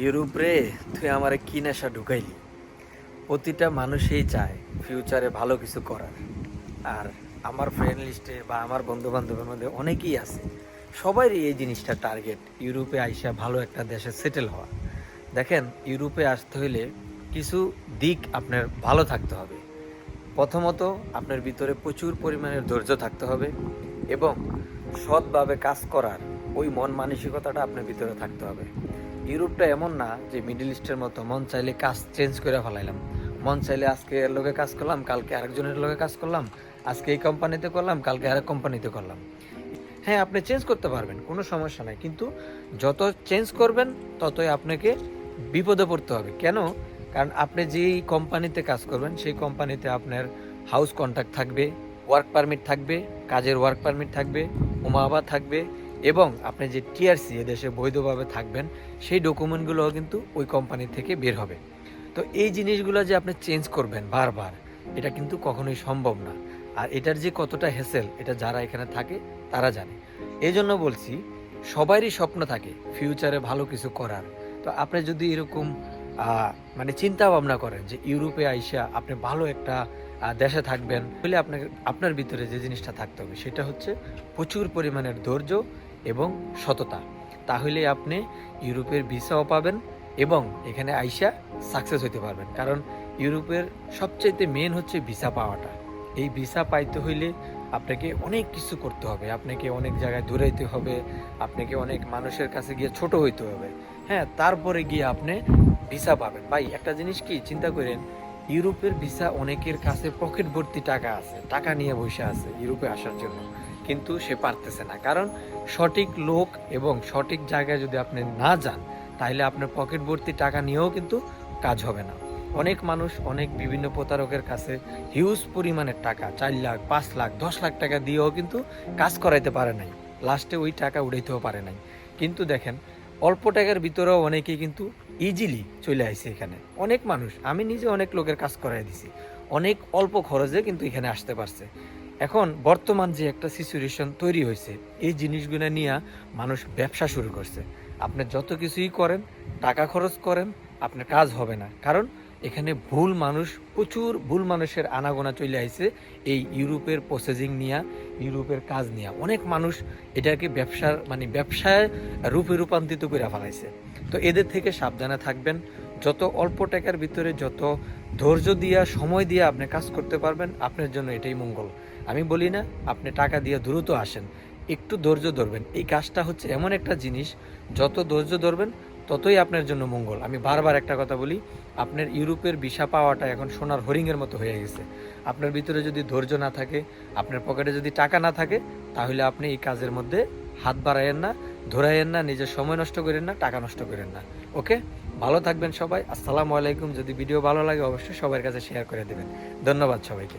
Europe রে, তুই আমার কি নেশা ঢুকাইলি? প্রতিটা মানুষই চায় ফিউচারে ভালো কিছু করার। আর আমার ফ্রেন্ড লিস্টে বা আমার বন্ধু বান্ধবের মধ্যে অনেকেই আছে সবারই এই জিনিসটা টার্গেট ইউরোপে আইসা ভালো একটা দেশে সেটেল হওয়া। দেখেন, ইউরোপে আসতে হইলে কিছু দিক আপনার ভালো থাকতে হবে। প্রথমত, আপনার ভিতরে প্রচুর পরিমাণের ধৈর্য থাকতে হবে এবং সৎভাবে কাজ করার ওই মন মানসিকতাটা আপনার ভিতরে থাকতে হবে। ইউরোপটা এমন না যে মিডল ইস্টের মতো মন চাইলে কাজ চেঞ্জ করে ফেলাইলাম। মন চাইলে আজকে এর লোকে কাজ করলাম, কালকে আরেকজনের লোকে কাজ করলাম, আজকে এই কোম্পানিতে করলাম, কালকে আরেক কোম্পানিতে করলাম। হ্যাঁ আপনি চেঞ্জ করতে পারবেন, কোনো সমস্যা নাই। কিন্তু যত চেঞ্জ করবেন, ততই আপনাকে বিপদে পড়তে হবে। কেন? কারণ আপনি যেই কোম্পানিতে কাজ করবেন, সেই কোম্পানিতে আপনার হাউস কন্ট্রাক্ট থাকবে ওয়ার্ক পারমিট থাকবে, কাজের ওয়ার্ক পারমিট থাকবে, উমাবা থাকবে এবং আপনি যে টিআরসি এদেশে বৈধভাবে থাকবেন, সেই ডকুমেন্টগুলোও কিন্তু ওই কোম্পানি থেকে বের হবে। তো এই জিনিসগুলো যে আপনি চেঞ্জ করবেন বারবার, এটা কিন্তু কখনোই সম্ভব না। আর এটার যে কতটা হেসেল এটা যারা এখানে থাকে, তারা জানে। এই জন্য বলছি, সবারই স্বপ্ন থাকে ফিউচারে ভালো কিছু করার। তো আপনি যদি এরকম মানে চিন্তা ভাবনা করেন যে ইউরোপে আইসা আপনি ভালো একটা দেশে থাকবেন, তাহলে আপনাকে, আপনার ভিতরে যে জিনিসটা থাকতে হবে, সেটা হচ্ছে প্রচুর পরিমাণের ধৈর্য এবং সততা। তাহলে আপনি ইউরোপের ভিসাও পাবেন এবং এখানে আইসা সাকসেস হতে পারবেন। কারণ ইউরোপের সবচাইতে মেন হচ্ছে ভিসা পাওয়াটা। এই ভিসা পাইতে হইলে আপনাকে অনেক কিছু করতে হবে। আপনাকে অনেক জায়গায় দৌড়াইতে হবে। আপনাকে অনেক মানুষের কাছে গিয়ে ছোট হইতে হবে। হ্যাঁ তারপরে গিয়ে আপনি ভিসা পাবেন। ভাই, একটা জিনিস কি? চিন্তা করেন, ইউরোপের ভিসা অনেকের কাছে পকেট ভর্তি টাকা আছে। টাকা নিয়ে বসে আছে ইউরোপে আসার জন্য। কিন্তু সে পারতেছে না। কারণ সঠিক লোক এবং সঠিক জায়গায় যদি আপনি না যান তাহলে আপনার পকেট ভর্তি টাকা নিয়েও কিন্তু কাজ হবে না। অনেক মানুষ অনেক বিভিন্ন প্রতারকের কাছে হিউজ পরিমাণের টাকা, চার লাখ, পাঁচ লাখ, দশ লাখ টাকা দিয়েও কিন্তু কাজ করাইতে পারে নাই। লাস্টে ওই টাকা উড়াইতেও পারে নাই। কিন্তু দেখেন, অল্প টাকার ভিতরেও অনেকেই কিন্তু ইজিলি চলে আসছে এখানে। অনেক মানুষ, আমি নিজে অনেক লোকের কাজ করাই দিছি। অনেক অল্প খরচে কিন্তু এখানে আসতে পারছে। এখন বর্তমান যে একটা সিচুয়েশন তৈরি হয়েছে, এই জিনিসগুলো নিয়ে মানুষ ব্যবসা শুরু করছে। আপনি যত কিছুই করেন, টাকা খরচ করেন, আপনার কাজ হবে না। কারণ এখানে ভুল মানুষ, প্রচুর ভুল মানুষের আনাগোনা চলে আইছে এই ইউরোপের প্রসেসিং নিয়ে, ইউরোপের কাজ নিয়ে। অনেক মানুষ এটাকে ব্যবসার মানে ব্যবসায় রূপে রূপান্তরিত করে ফেলাইছে। তো এদের থেকে সাবধানে থাকবেন। যত অল্প টাকার ভিতরে যত ধৈর্য দিয়া, সময় দিয়ে আপনি কাজ করতে পারবেন, আপনার জন্য এটাই মঙ্গল। আমি বলি না, আপনি টাকা দিয়ে দ্রুত আসেন, একটু ধৈর্য ধরবেন। এই কাজটা হচ্ছে এমন একটা জিনিস, যত ধৈর্য ধরবেন, ততই আপনার জন্য মঙ্গল। আমি বারবার একটা কথা বলি, আপনার ইউরোপের ভিসা পাওয়াটা এখন সোনার হরিংয়ের মতো হয়ে গেছে। আপনার ভিতরে যদি ধৈর্য না থাকে, আপনার পকেটে যদি টাকা না থাকে, তাহলে আপনি এই কাজের মধ্যে হাত বাড়াইয়েন না ধরাইয়েন না, নিজের সময় নষ্ট করেন না, টাকা নষ্ট করেন না। ওকে? ভালো থাকবেন সবাই। আসসালামু আলাইকুম। যদি ভিডিও ভালো লাগে, অবশ্যই সবার কাছে শেয়ার করে দেবেন। ধন্যবাদ সবাইকে।